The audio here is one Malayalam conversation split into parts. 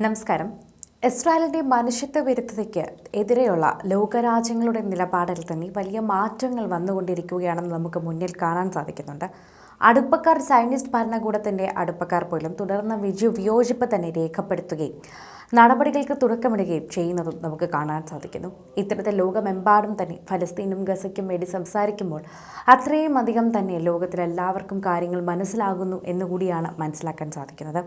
നമസ്കാരം. ഇസ്രായേലിന്റെ മനുഷ്യത്വ വിരുദ്ധതയ്ക്ക് എതിരെയുള്ള ലോകരാജ്യങ്ങളുടെ നിലപാടിൽ തന്നെ വലിയ മാറ്റങ്ങൾ വന്നുകൊണ്ടിരിക്കുകയാണെന്ന് നമുക്ക് മുന്നിൽ കാണാൻ സാധിക്കുന്നുണ്ട്. അടുപ്പക്കാർ സൈനിസ്റ്റ് ഭരണകൂടത്തിന്റെ അടുപ്പക്കാർ പോലും തുടർന്ന വിജു വിയോജിപ്പ് തന്നെ രേഖപ്പെടുത്തുകയും നടപടികൾക്ക് തുടക്കമിടുകയും ചെയ്യുന്നതും നമുക്ക് കാണാൻ സാധിക്കുന്നു. ഇത്തരത്തിൽ ലോകമെമ്പാടും തന്നെ ഫലസ്തീനും ഗസയ്ക്കും വേണ്ടി സംസാരിക്കുമ്പോൾ അത്രയും അധികം തന്നെ ലോകത്തിലെല്ലാവർക്കും കാര്യങ്ങൾ മനസ്സിലാകുന്നു എന്നുകൂടിയാണ് മനസ്സിലാക്കാൻ സാധിക്കുന്നത്.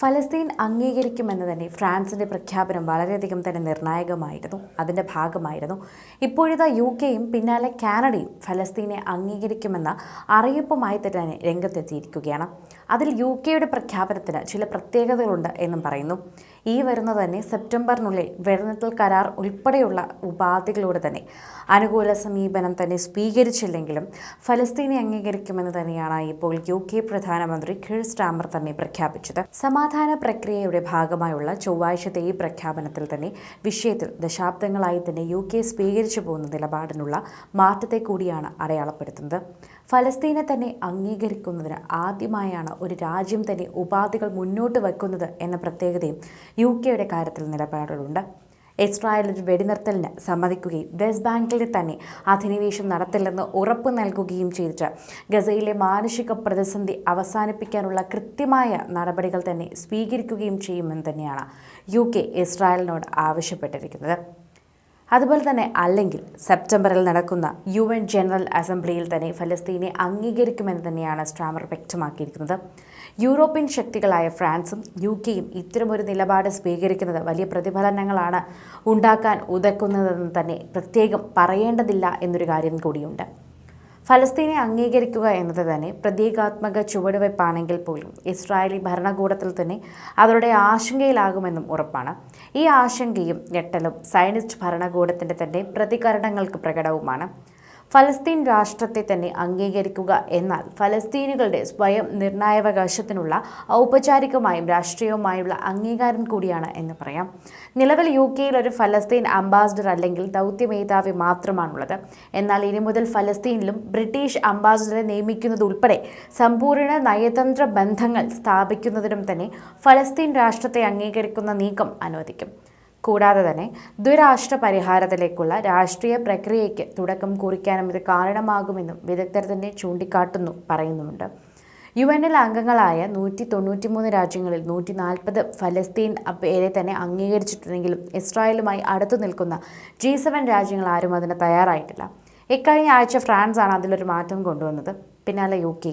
ഫലസ്തീൻ അംഗീകരിക്കുമെന്ന് തന്നെ ഫ്രാൻസിന്റെ പ്രഖ്യാപനം വളരെയധികം തന്നെ നിർണായകമായിരുന്നു. അതിന്റെ ഭാഗമായിരുന്നു. ഇപ്പോഴിതാ യു കെയും പിന്നാലെ കാനഡയും ഫലസ്തീനെ അംഗീകരിക്കുമെന്ന അറിയിപ്പുമായി തന്നെ രംഗത്തെത്തിയിരിക്കുകയാണ്. അതിൽ യു കെയുടെ പ്രഖ്യാപനത്തിന് ചില പ്രത്യേകതകളുണ്ട് എന്നും പറയുന്നു. ഈ വരുന്ന തന്നെ സെപ്റ്റംബറിനുള്ളിൽ വെടിനിർത്തൽ കരാർ ഉൾപ്പെടെയുള്ള ഉപാധികളോട് തന്നെ അനുകൂല സമീപനം തന്നെ സ്വീകരിച്ചില്ലെങ്കിലും ഫലസ്തീനെ അംഗീകരിക്കുമെന്ന് തന്നെയാണ് ഇപ്പോൾ യു കെ പ്രധാനമന്ത്രി ഖിർ സ്റ്റാമർ തന്നെ പ്രഖ്യാപിച്ചത്. സമാധാന പ്രക്രിയയുടെ ഭാഗമായുള്ള ചൊവ്വാഴ്ചത്തെ ഈ പ്രഖ്യാപനത്തിൽ തന്നെ വിഷയത്തിൽ ദശാബ്ദങ്ങളായി തന്നെ യു കെ സ്വീകരിച്ചു പോകുന്ന നിലപാടിനുള്ള മാറ്റത്തെ കൂടിയാണ് അടയാളപ്പെടുത്തുന്നത്. ഫലസ്തീനെ തന്നെ അംഗീകരിക്കുന്നതിന് ആദ്യമായാണ് ഒരു രാജ്യം തന്നെ ഉപാധികൾ മുന്നോട്ട് വയ്ക്കുന്നത് എന്ന പ്രത്യേകതയും യു കെയുടെ കാര്യത്തിൽ നിലപാടുകളുണ്ട്. ഇസ്രായേൽ വെടിനിർത്തലിന് സമ്മതിക്കുകയും വെസ്റ്റ് ബാങ്കിൽ തന്നെ അധിനിവേശം നടത്തില്ലെന്ന് ഉറപ്പ് നൽകുകയും ചെയ്തിട്ട് ഗസയിലെ മാനുഷിക പ്രതിസന്ധി അവസാനിപ്പിക്കാനുള്ള കൃത്യമായ നടപടികൾ തന്നെ സ്വീകരിക്കുകയും ചെയ്യുമെന്ന് തന്നെയാണ് യു കെ ഇസ്രായേലിനോട് ആവശ്യപ്പെട്ടിരിക്കുന്നത്. അതുപോലെ തന്നെ അല്ലെങ്കിൽ സെപ്റ്റംബറിൽ നടക്കുന്ന യു എൻ ജനറൽ അസംബ്ലിയിൽ തന്നെ ഫലസ്തീനെ അംഗീകരിക്കുമെന്ന് തന്നെയാണ് സ്ട്രാമർ വ്യക്തമാക്കിയിരിക്കുന്നത്. യൂറോപ്യൻ ശക്തികളായ ഫ്രാൻസും യു കെയും ഇത്തരമൊരു നിലപാട് സ്വീകരിക്കുന്നത് വലിയ പ്രതിഫലനങ്ങളാണ് ഉണ്ടാക്കാൻ ഉതക്കുന്നതെന്ന് തന്നെ പ്രത്യേകം പറയേണ്ടതില്ല എന്നൊരു കാര്യം കൂടിയുണ്ട്. ഫലസ്തീനെ അംഗീകരിക്കുക എന്നത് തന്നെ പ്രതീകാത്മക ചുവടുവയ്പ്പാണെങ്കിൽ പോലും ഇസ്രായേലി ഭരണകൂടത്തിൽ തന്നെ അവരുടെ ആശങ്കയിലാകുമെന്നും ഉറപ്പാണ്. ഈ ആശങ്കയും ഞെട്ടലും സയനിസ്റ്റ് ഭരണകൂടത്തിന്റെ തന്നെ പ്രതികരണങ്ങൾക്ക് പ്രകടവുമാണ്. ഫലസ്തീൻ രാഷ്ട്രത്തെ തന്നെ അംഗീകരിക്കുക എന്നാൽ ഫലസ്തീനുകളുടെ സ്വയം നിർണായാവകാശത്തിനുള്ള ഔപചാരികമായും രാഷ്ട്രീയവുമായുള്ള അംഗീകാരം കൂടിയാണ് എന്ന് പറയാം. നിലവിൽ യു കെയിൽ ഒരു ഫലസ്തീൻ അംബാസിഡർ അല്ലെങ്കിൽ ദൗത്യ മേധാവി മാത്രമാണുള്ളത്. എന്നാൽ ഇനി മുതൽ ഫലസ്തീനിലും ബ്രിട്ടീഷ് അംബാസിഡറെ നിയമിക്കുന്നതുൾപ്പെടെ സമ്പൂർണ നയതന്ത്ര ബന്ധങ്ങൾ സ്ഥാപിക്കുന്നതിനും തന്നെ ഫലസ്തീൻ രാഷ്ട്രത്തെ അംഗീകരിക്കുന്ന നീക്കം അനുവദിക്കും. കൂടാതെ തന്നെ ദ്വിരാഷ്ട്ര പരിഹാരത്തിലേക്കുള്ള രാഷ്ട്രീയ പ്രക്രിയയ്ക്ക് തുടക്കം കുറിക്കാനും ഇത് കാരണമാകുമെന്നും വിദഗ്ധർ തന്നെ ചൂണ്ടിക്കാട്ടുന്നു പറയുന്നുമുണ്ട്. യു എനിൽ അംഗങ്ങളായ നൂറ്റി തൊണ്ണൂറ്റി മൂന്ന് രാജ്യങ്ങളിൽ നൂറ്റി നാൽപ്പത് ഫലസ്തീൻ പേരെ തന്നെ അംഗീകരിച്ചിട്ടുണ്ടെങ്കിലും ഇസ്രായേലുമായി അടുത്തു നിൽക്കുന്ന ജി സെവൻ രാജ്യങ്ങൾ ആരും അതിന് തയ്യാറായിട്ടില്ല. ഇക്കഴിഞ്ഞ ആഴ്ച ഫ്രാൻസാണ് അതിലൊരു മാറ്റം കൊണ്ടുവന്നത്. പിന്നാലെ യു കെ.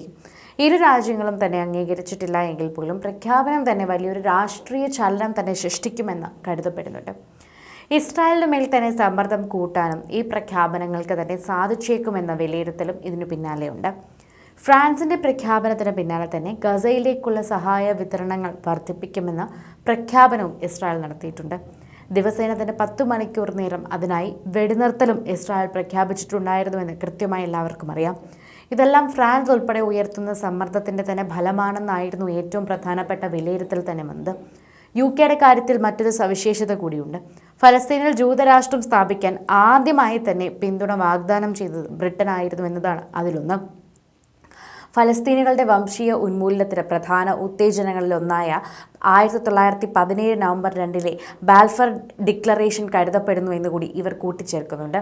ഇരു രാജ്യങ്ങളും തന്നെ അംഗീകരിച്ചിട്ടില്ല എങ്കിൽ പോലും പ്രഖ്യാപനം തന്നെ വലിയൊരു രാഷ്ട്രീയ ചലനം തന്നെ സൃഷ്ടിക്കുമെന്ന് കരുതപ്പെടുന്നുണ്ട്. ഇസ്രായേലിന് മേൽ തന്നെ സമ്മർദ്ദം കൂട്ടാനും ഈ പ്രഖ്യാപനങ്ങൾക്ക് തന്നെ സാധിച്ചേക്കുമെന്ന വിലയിരുത്തലും ഇതിനു പിന്നാലെയുണ്ട്. ഫ്രാൻസിന്റെ പ്രഖ്യാപനത്തിന് പിന്നാലെ തന്നെ ഗസയിലേക്കുള്ള സഹായ വിതരണങ്ങൾ വർദ്ധിപ്പിക്കുമെന്ന പ്രഖ്യാപനവും ഇസ്രായേൽ നടത്തിയിട്ടുണ്ട്. ദിവസേന തന്നെ പത്ത് മണിക്കൂർ നേരം അതിനായി വെടിനിർത്തലും ഇസ്രായേൽ പ്രഖ്യാപിച്ചിട്ടുണ്ടായിരുന്നുവെന്ന് കൃത്യമായി എല്ലാവർക്കും അറിയാം. ഇതെല്ലാം ഫ്രാൻസ് ഉൾപ്പെടെ ഉയർത്തുന്ന സമ്മർദ്ദത്തിന്റെ തന്നെ ഫലമാണെന്നായിരുന്നു ഏറ്റവും പ്രധാനപ്പെട്ട വിലയിരുത്തൽ തന്നെ വന്നത് യു കെയുടെ കാര്യത്തിൽ മറ്റൊരു സവിശേഷത കൂടിയുണ്ട്. ഫലസ്തീനിൽ ജൂതരാഷ്ട്രം സ്ഥാപിക്കാൻ ആദ്യമായി തന്നെ പിന്തുണ വാഗ്ദാനം ചെയ്തത് ബ്രിട്ടൻ ആയിരുന്നു എന്നതാണ് അതിലൊന്ന്. ഫലസ്തീനികളുടെ വംശീയ ഉന്മൂലനത്തിന് പ്രധാന ഉത്തേജനങ്ങളിലൊന്നായ ആയിരത്തി തൊള്ളായിരത്തി പതിനേഴ് നവംബർ രണ്ടിലെ ബാൽഫർ ഡിക്ലറേഷൻ കരുതപ്പെടുന്നു എന്നുകൂടി ഇവർ കൂട്ടിച്ചേർക്കുന്നുണ്ട്.